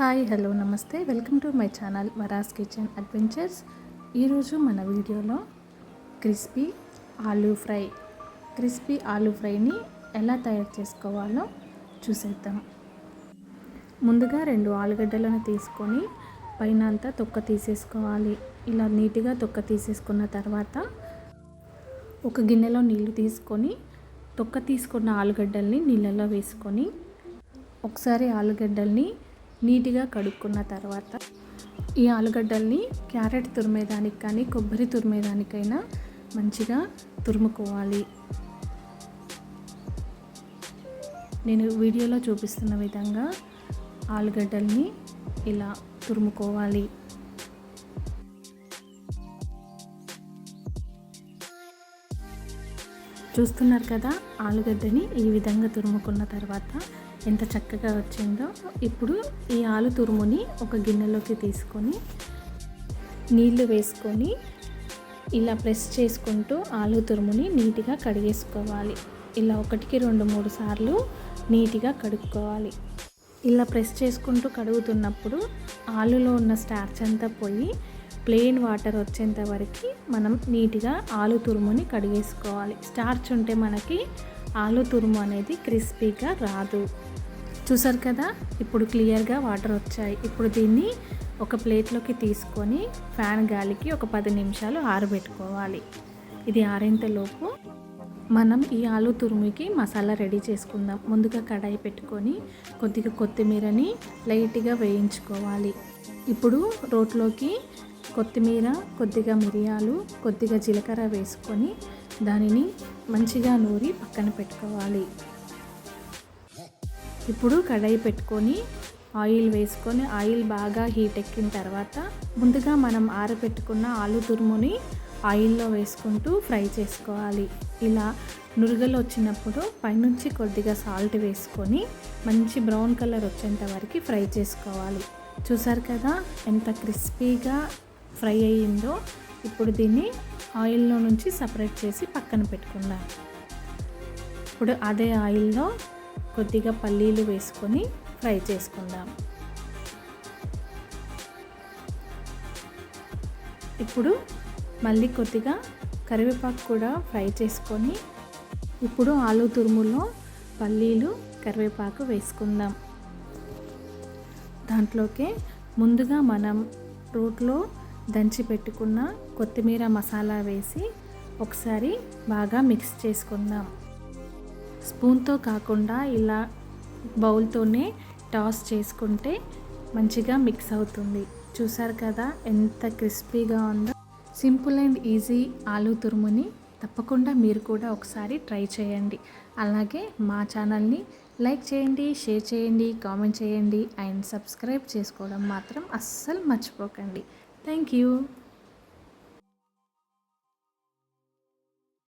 Hi hello నమస్తే. Welcome to my channel Vara's kitchen adventures. ఈరోజు మన వీడియోలో crispy aloo fry. Crispy aloo ఫ్రైని ఎలా తయారు చేసుకోవాలో చూసేద్దాం. ముందుగా రెండు ఆలుగడ్డలను తీసుకొని పైన అంతా తొక్క తీసేసుకోవాలి. ఇలా నీట్గా తొక్క తీసేసుకున్న తర్వాత ఒక గిన్నెలో నీళ్ళు తీసుకొని తొక్క తీసుకున్న ఆలుగడ్డల్ని నీళ్ళలో వేసుకొని ఒకసారి ఆలుగడ్డల్ని నీట్గా కడుక్కున్న తర్వాత ఈ ఆలుగడ్డల్ని క్యారెట్ తురిమేదానికి కానీ కొబ్బరి తురిమేదానికైనా మంచిగా తురుముకోవాలి. నేను వీడియోలో చూపిస్తున్న విధంగా ఆలుగడ్డల్ని ఇలా తురుముకోవాలి. చూస్తున్నారు కదా ఆలుగడ్డని ఈ విధంగా తురుముకున్న తర్వాత ఎంత చక్కగా వచ్చిందో ఇప్పుడు ఈ ఆలు తురుముని ఒక గిన్నెలోకి తీసుకొని నీళ్ళు వేసుకొని ఇలా ప్రెస్ చేసుకుంటూ ఆలు తురుముని నీట్గా కడిగేసుకోవాలి. ఇలా ఒకటికి రెండు మూడు సార్లు నీట్గా కడుక్కోవాలి. ఇలా ప్రెస్ చేసుకుంటూ కడుగుతున్నప్పుడు ఆలులో ఉన్న స్టార్చ్ అంతా పోయి ప్లెయిన్ వాటర్ వచ్చేంత వరకు మనం నీట్గా ఆలు తురుముని కడిగేసుకోవాలి. స్టార్చ్ ఉంటే మనకి ఆలు తురుము అనేది క్రిస్పీగా రాదు. చూసారు కదా? ఇప్పుడు క్లియర్గా వాటర్ వచ్చాయి. ఇప్పుడు దీన్ని ఒక ప్లేట్లోకి తీసుకొని ఫ్యాన్ గాలికి ఒక పది నిమిషాలు ఆరబెట్టుకోవాలి. ఇది ఆరేంతలోపు మనం ఈ ఆలు తురుముకి మసాలా రెడీ చేసుకుందాం. ముందుగా కడాయి పెట్టుకొని కొద్దిగా కొత్తిమీరని లైట్గా వేయించుకోవాలి. ఇప్పుడు రోట్లోకి కొత్తిమీర కొద్దిగా మిరియాలు కొద్దిగా జీలకర్ర వేసుకొని దానిని మంచిగా నూరి పక్కన పెట్టుకోవాలి. ఇప్పుడు కడాయి పెట్టుకొని ఆయిల్ వేసుకొని ఆయిల్ బాగా హీట్ ఎక్కిన తర్వాత ముందుగా మనం ఆరబెట్టుకున్న ఆలు తురుముని ఆయిల్లో వేసుకుంటూ ఫ్రై చేసుకోవాలి. ఇలా నురుగలు వచ్చినప్పుడు పైనుంచి కొద్దిగా సాల్ట్ వేసుకొని మంచి బ్రౌన్ కలర్ వచ్చేంత వరకు ఫ్రై చేసుకోవాలి. చూసారు కదా ఎంత క్రిస్పీగా ఫ్రై అయ్యిందో ఇప్పుడు దీన్ని ఆయిల్లో నుంచి సపరేట్ చేసి పక్కన పెట్టుకుందాం. ఇప్పుడు అదే ఆయిల్లో కొద్దిగా పల్లీలు వేసుకొని ఫ్రై చేసుకుందాం. ఇప్పుడు మళ్ళీ కొద్దిగా కరివేపాకు కూడా ఫ్రై చేసుకొని ఇప్పుడు ఆలు తురుములో పల్లీలు కరివేపాకు వేసుకుందాం. దాంట్లోకి ముందుగా మనం రోట్లో దంచి పెట్టుకున్న కొత్తిమీర మసాలా వేసి ఒకసారి బాగా మిక్స్ చేసుకుందాం. స్పూన్తో కాకుండా ఇలా బౌల్తోనే టాస్ చేసుకుంటే మంచిగా మిక్స్ అవుతుంది. చూసారు కదా ఎంత క్రిస్పీగా ఉందో. సింపుల్ అండ్ ఈజీ ఆలు తురుముని తప్పకుండా మీరు కూడా ఒకసారి ట్రై చేయండి. అలాగే మా ఛానల్ని లైక్ చేయండి షేర్ చేయండి కామెంట్ చేయండి అండ్ సబ్స్క్రైబ్ చేసుకోవడం మాత్రం అస్సలు మర్చిపోకండి. Thank you.